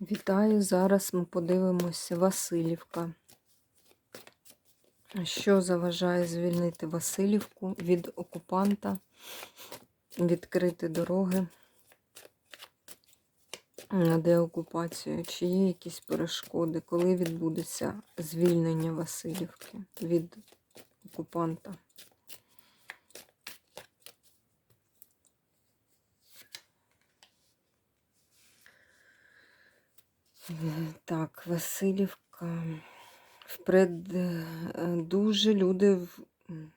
Вітаю! Зараз ми подивимося Васильівка. Що заважає звільнити Васильівку від окупанта, відкрити дороги на деокупацію? Чи є якісь перешкоди, коли відбудеться звільнення Васильівки від окупанта? Так, Васильівка. Впред е, дуже люди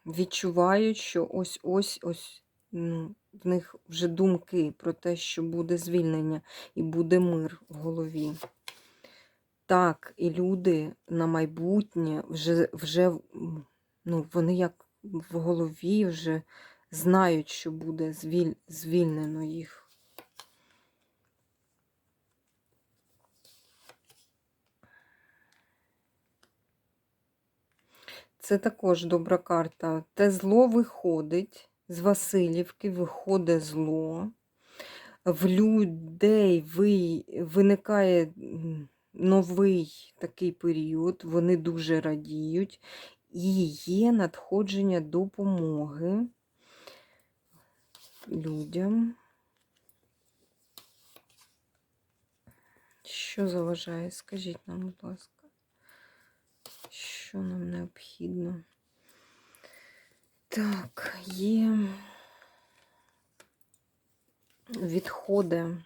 відчувають, що ось ось ось ну, в них вже думки про те, що буде звільнення і буде мир в голові. Так, і люди на майбутнє вже, вже ну, вони як в голові вже знають, що буде звіль, звільнено їх. Це також добра карта. Те зло виходить з Васильівки, виходить зло. В людей виникає новий такий період, вони дуже радіють, і є надходження допомоги людям. Що заважає? Скажіть нам, будь ласка. Що нам необхідно? Так, є відходи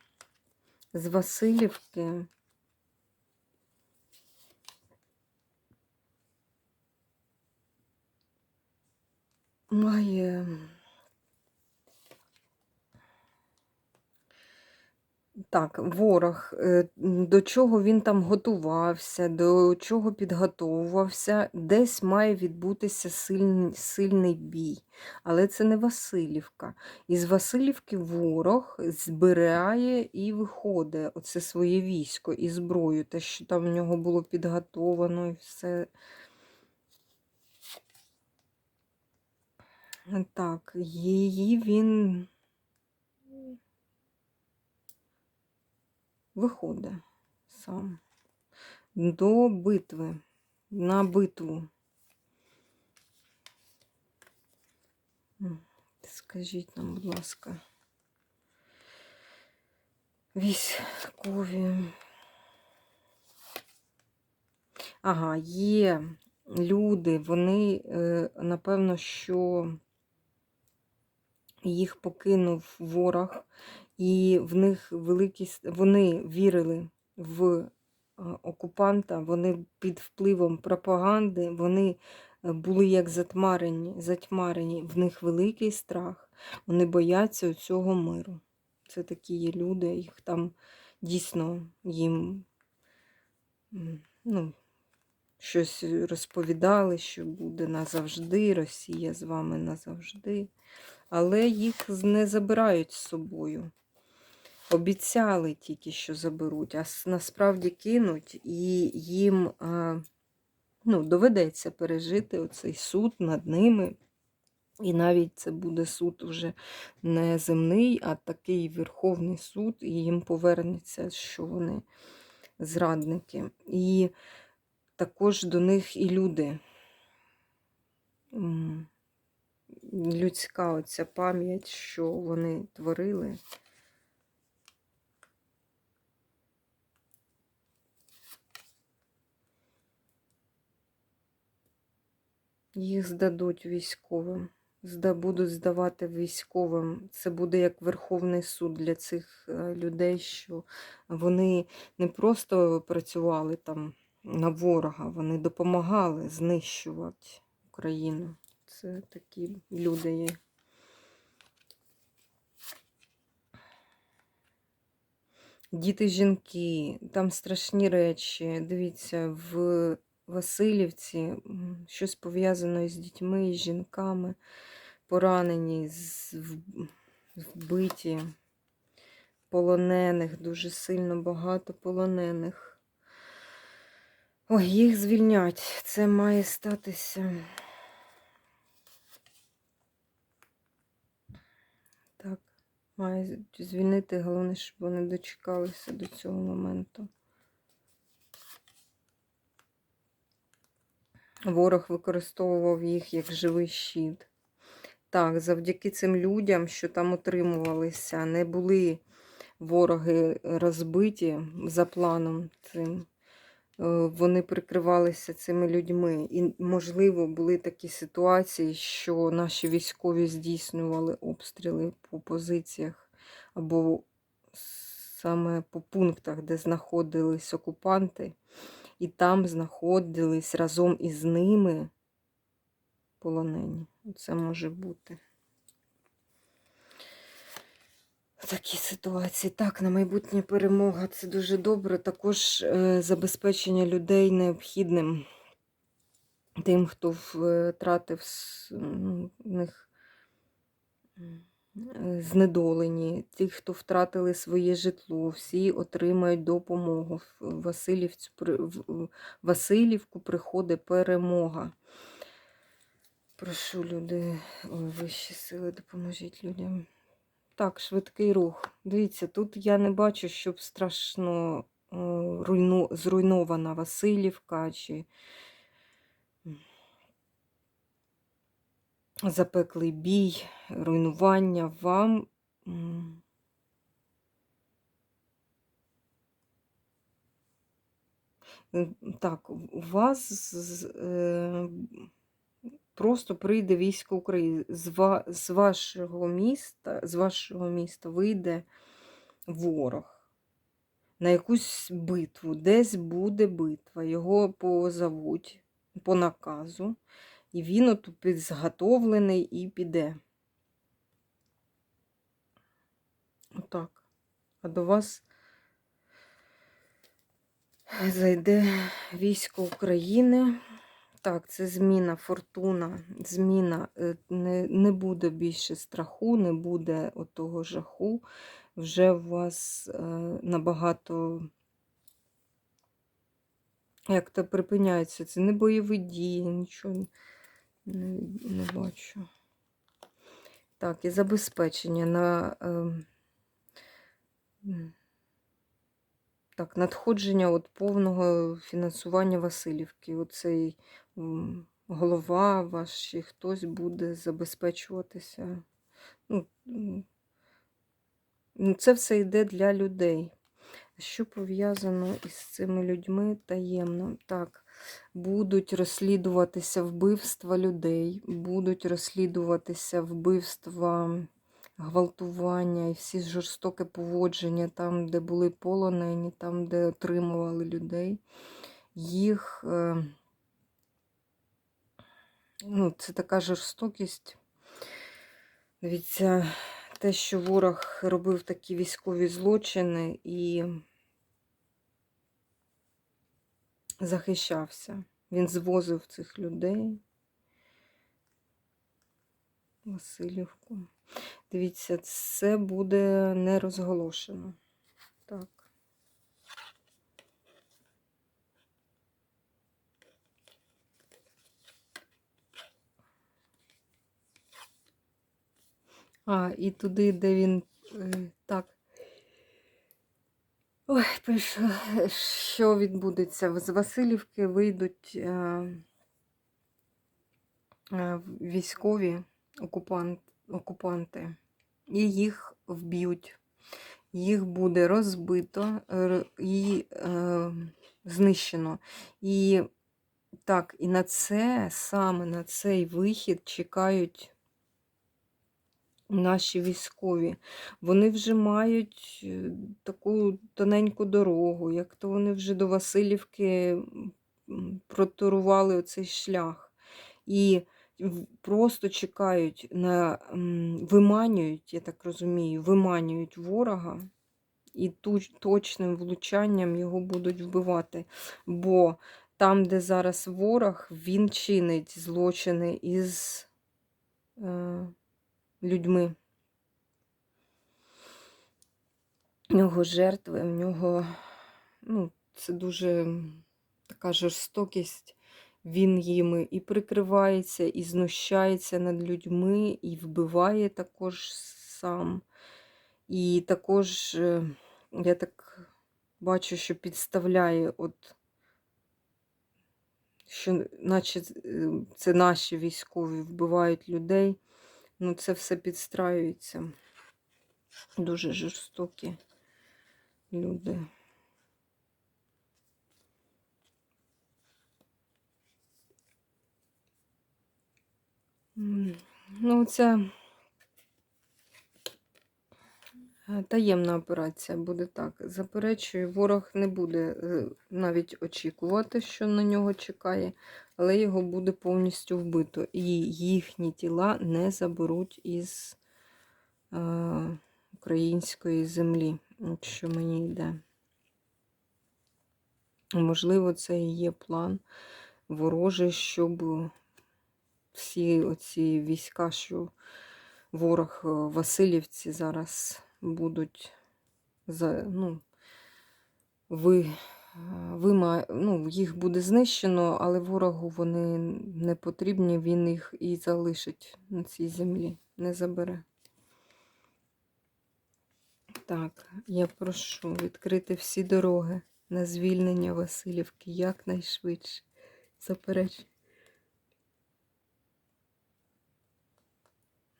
з Васильівки. Має Так, ворог, е, до чого він там готувався, до чого підготовувався, десь має відбутися сильний, сильний бій. Але це не Васильівка. Із Васильівки ворог збирає і виходить оце своє військо і зброю, те, що там в нього було підготовано і все. Так, її він. Виходить. Сам. До битви, на битву. Скажіть нам, будь ласка, військові. Ага, є люди, вони, е, напевно, що їх покинув ворог, і в них великі вони вірили в е, окупанта, вони під впливом пропаганди, вони е, були як затьмарені, затьмарені, в них великий страх, вони бояться цього миру. Це такі є люди, їх там дійсно їм ну, щось розповідали, що буде назавжди, Росія з вами назавжди. Але їх не забирають з собою. Обіцяли тільки, що заберуть, а насправді кинуть, і їм а, ну, доведеться пережити оцей суд над ними. І навіть це буде суд вже не земний, а такий Верховний суд, і їм повернеться, що вони зрадники. І також до них і люди. Людська оця пам'ять, що вони творили. Їх здадуть військовим. Будуть здавати військовим. Це буде як Верховний суд для цих е, людей, що вони не просто працювали там на ворога, вони допомагали знищувати Україну. Це такі люди є. Діти, жінки, там страшні речі. Дивіться, в Васильівці щось пов'язане з дітьми, з жінками, поранені, вбиті, полонених, дуже сильно багато полонених. Ой, їх звільнять. Це має статися. Так. Має звільнити, головне, щоб вони дочекалися до цього моменту. Ворог використовував їх як живий щит. Так, завдяки цим людям, що там утримувалися, не були вороги розбиті за планом цим. Е, Вони прикривалися цими людьми. І, можливо, були такі ситуації, що наші військові здійснювали обстріли по позиціях або саме по пунктах, де знаходились окупанти, і там знаходились разом із ними полонені. Це може бути. Такі ситуації. Так, на майбутнє перемога це дуже добре. Також е, забезпечення людей необхідним тим, хто втратив с- ну, в них е, знедолені, ті, хто втратили своє житло, всі отримають допомогу. В Васильівцю, в Васильівку приходить перемога. Прошу люди, ой, вищі сили, допоможіть людям. Так, швидкий рух. Дивіться, тут я не бачу, щоб страшно е, руйну... зруйнована Васильівка чи запеклий бій, руйнування вам. е, Так, у вас е, просто прийде військо України. З, ва, з вашого міста, з вашого міста вийде ворог на якусь битву. Десь буде битва. Його позовуть по наказу, і він от підзготовлений і піде. Отак. А до вас зайде військо України. Так, це зміна, фортуна, зміна. е, Не, не буде більше страху, не буде отого жаху. Вже у вас е, набагато, як то припиняється, це не бойові дії, нічого не, не бачу. Так, і забезпечення на. Е, так, надходження от повного фінансування Васильівки. Оцей голова ваш чи хтось буде забезпечуватися. Ну, ну, це все йде для людей. Що пов'язано із цими людьми таємно? Так, будуть розслідуватися вбивства людей, будуть розслідуватися вбивства гвалтування і всі жорстоке поводження там, де були полонені, там, де отримували людей. Їх е, ну, це така жорстокість. Дивіться, те, що ворог робив такі військові злочини і захищався. Він звозив цих людей. Васильівку. Дивіться, це буде не розголошено. Так. А, і туди, де він е, так. Ой, пише, що відбудеться? З Васильівки вийдуть е, е, військові окупант, окупанти, і їх вб'ють. Їх буде розбито і е, знищено. І так, і на це, саме на цей вихід чекають наші військові. Вони вже мають е, таку тоненьку дорогу, як то вони вже до Васильівки протурували оцей шлях. І просто чекають на виманюють, я так розумію, виманюють ворога і точним влучанням його будуть вбивати. Бо там, де зараз ворог, він чинить злочини із е, людьми. В нього жертви, в нього, ну, це дуже така жорстокість. Він їми і прикривається, і знущається над людьми, і вбиває також сам. І також, е, я так бачу, що підставляє от що наче е, це наші військові вбивають людей. Ну, це все підстраюється. Дуже жорстокі люди. Ну, ця е, таємна операція буде так. Заперечую, ворог не буде е, навіть очікувати, що на нього чекає, але його буде повністю вбито. І їхні тіла не заберуть із е, української землі, от що мені йде. Можливо, це і є план ворожий, щоб всі оці війська, що ворог е, Васильівці зараз будуть за, ну, ви, вима, ну, їх буде знищено, але ворогу вони не потрібні, він їх і залишить на цій землі, не забере. Так, я прошу відкрити всі дороги на звільнення Васильівки якнайшвидше. Заперечую.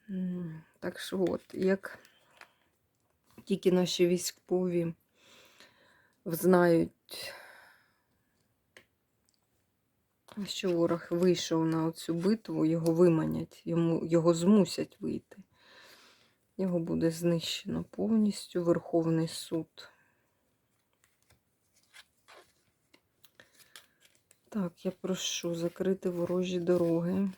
М, Так що от, як тільки наші військові знають, що ворог вийшов на цю битву, його виманять, йому, його змусять вийти. Його буде знищено повністю Верховний суд. Так, я прошу закрити ворожі дороги.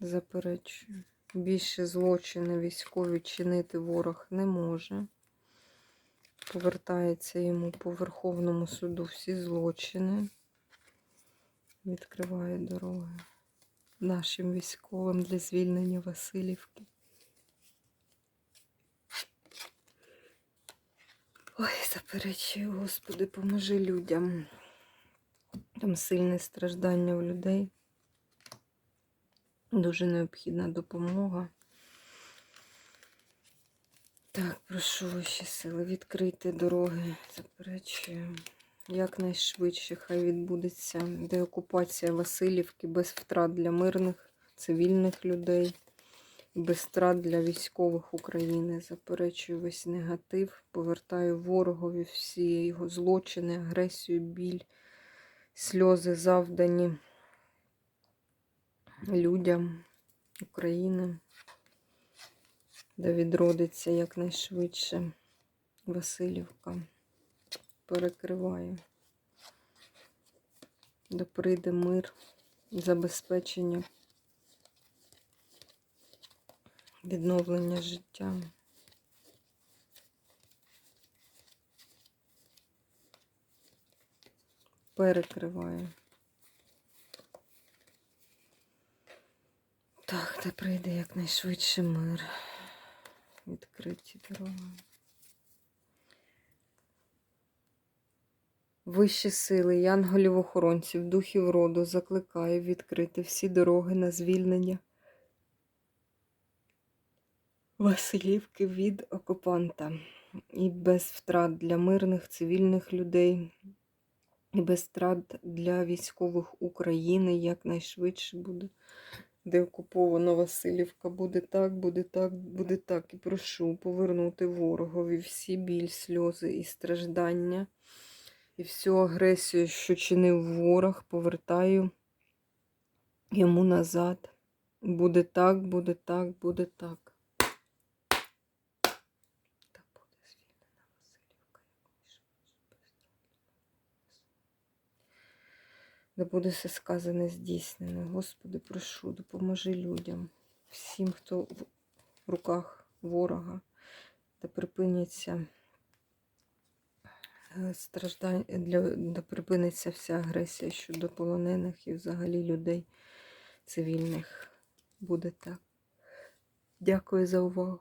Заперечую. Більше злочини військові чинити ворог не може. Повертається йому по Верховному суду всі злочини. Відкриває дороги нашим військовим для звільнення Васильівки. Ой, заперечую, Господи, поможи людям. Там сильне страждання у людей. Дуже необхідна допомога. Так, прошу ваші сили відкрити дороги, заперечую. Якнайшвидше хай відбудеться деокупація Васильівки без втрат для мирних, цивільних людей, без втрат для військових України. Заперечую весь негатив, повертаю ворогові всі його злочини, агресію, біль, сльози завдані людям України, де відродиться якнайшвидше Васильівка. Перекриваю, де прийде мир, забезпечення, відновлення життя. Перекриваю. Так, прийде якнайшвидше мир. Відкриті дороги. Вищі сили, янголів-охоронців, духів роду закликаю відкрити всі дороги на звільнення Василівки від окупанта. І без втрат для мирних цивільних людей, і без втрат для військових України якнайшвидше буде деокупована Васильівка. Буде так, буде так, буде так. І прошу повернути ворогові всі біль, сльози і страждання. І всю агресію, що чинив ворог, повертаю йому назад. Буде так, буде так, буде так. Та буде звільнена Васильівка, якнайшвидше, без втрат. Да буде все сказане здійснене. Господи, прошу, допоможи людям, всім, хто в руках ворога, да припиняться е, страждань, для, да припиниться вся агресія щодо полонених і взагалі людей цивільних. Буде так. Дякую за увагу.